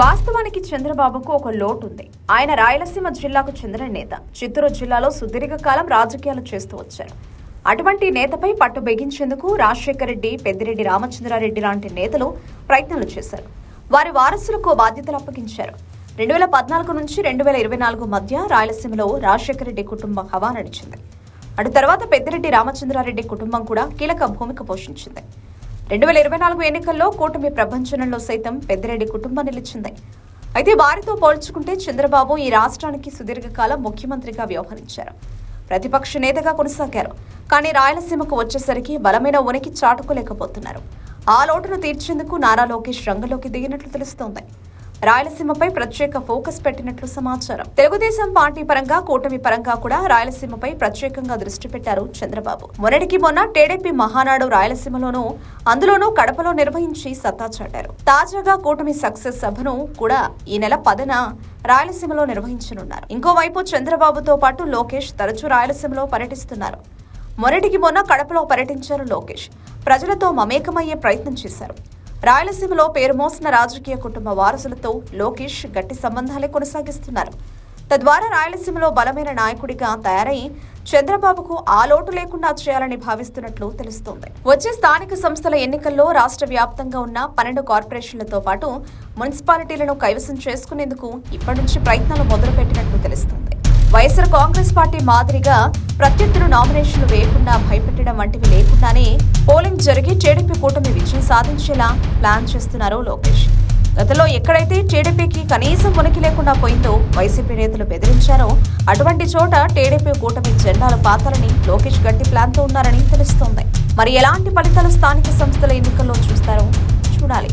వాస్తవానికి చంద్రబాబుకు ఒక లోటు ఉంది ఆయన రాయలసీమ జిల్లాకు చెందిన నేత. చిత్తూరు జిల్లాలో సుదీర్ఘకాలం రాజకీయాలు చేస్తూ వచ్చారు. అటువంటి నేతపై పట్టు బిగించేందుకు రాజశేఖర రెడ్డి పెద్దిరెడ్డి రామచంద్రారెడ్డి లాంటి నేతలు ప్రయత్నాలు చేశారు. వారి వారసులకు బాధ్యతలు అప్పగించారు. రెండు వేల పద్నాలుగు నుంచి రెండు వేల ఇరవై నాలుగు మధ్య రాయలసీమలో రాజశేఖర రెడ్డి కుటుంబం హవా నడిచింది అటు తర్వాత పెద్దిరెడ్డి రామచంద్రారెడ్డి కుటుంబం కూడా కీలక భూమిక పోషించింది. రెండు వేల ఇరవై నాలుగు ఎన్నికల్లో కూటమి ప్రపంచంలో సైతం పెద్దిరెడ్డి కుటుంబం నిలిచింది. అయితే వారితో పోల్చుకుంటే చంద్రబాబు ఈ రాష్ట్రానికి సుదీర్ఘకాలం ముఖ్యమంత్రిగా వ్యవహరించారు. ప్రతిపక్ష నేతగా కొనసాగారు. కానీ రాయలసీమకు వచ్చేసరికి బలమైన ఉనికి చాటుకోలేకపోతున్నారు. ఆ లోటును తీర్చేందుకు నారా లోకేష్ రంగంలోకి దిగినట్లు తెలుస్తోంది. రాయలసీమపై ప్రత్యేక ఫోకస్ పెట్టినట్లు సమాచారం. తెలుగుదేశం పార్టీ పరంగా కూటమి పరంగా కూడా రాయలసీమపై ప్రత్యేకంగా దృష్టి పెట్టారు చంద్రబాబు. మొన్నటికి మొన్న టీడీపీ మహానాడు రాయలసీమలోనూ అందులోనూ కడపలో నిర్వహించి సత్తా చాటారు. తాజాగా కూటమి సక్సెస్ సభను కూడా ఈ నెల పదన రాయలసీమలో నిర్వహించనున్నారు. ఇంకోవైపు చంద్రబాబుతో పాటు లోకేష్ తరచూ రాయలసీమలో పర్యటిస్తున్నారు. మొన్నటికి మొన్న కడపలో పర్యటించారు లోకేష్. ప్రజలతో మమేకమయ్యే ప్రయత్నం చేశారు. రాయలసీమలో పేరు మోసిన రాజకీయ కుటుంబ వారసులతో లోకేష్ గట్టి సంబంధాలే కొనసాగిస్తున్నారు. తద్వారా రాయలసీమలో బలమైన నాయకుడిగా తయారై చంద్రబాబుకు ఆ లోటు లేకుండా చేయాలని భావిస్తున్నట్లు తెలుస్తోంది. వచ్చే స్థానిక సంస్థల ఎన్నికల్లో రాష్ట్ర వ్యాప్తంగా ఉన్న పన్నెండు కార్పొరేషన్లతో పాటు మున్సిపాలిటీలను కైవసం చేసుకునేందుకు ఇప్పటి నుంచి ప్రయత్నాలు మొదలుపెట్టినట్లు తెలుస్తోంది. వైఎస్ఆర్ కాంగ్రెస్ పార్టీ మాదిరిగా ప్రత్యర్థులు నామినేషన్లు వేయకుండా భయపెట్టడం వంటివి లేకుండానే పోలింగ్ జరిగి టీడీపీ కూటమి విజయం సాధించేలా ప్లాన్ చేస్తున్నారు లోకేష్. గతంలో ఎక్కడైతే టీడీపీకి కనీసం ఉనికి లేకుండా పోయిందో వైసీపీ నేతలు బెదిరించారో అటువంటి చోట టీడీపీ కూటమి జెండాలు పాతాలని లోకేష్ గట్టి ప్లాన్తో ఉన్నారని తెలుస్తోంది. మరి ఎలాంటి ఫలితాలు స్థానిక సంస్థల ఎన్నికల్లో చూస్తారో చూడాలి.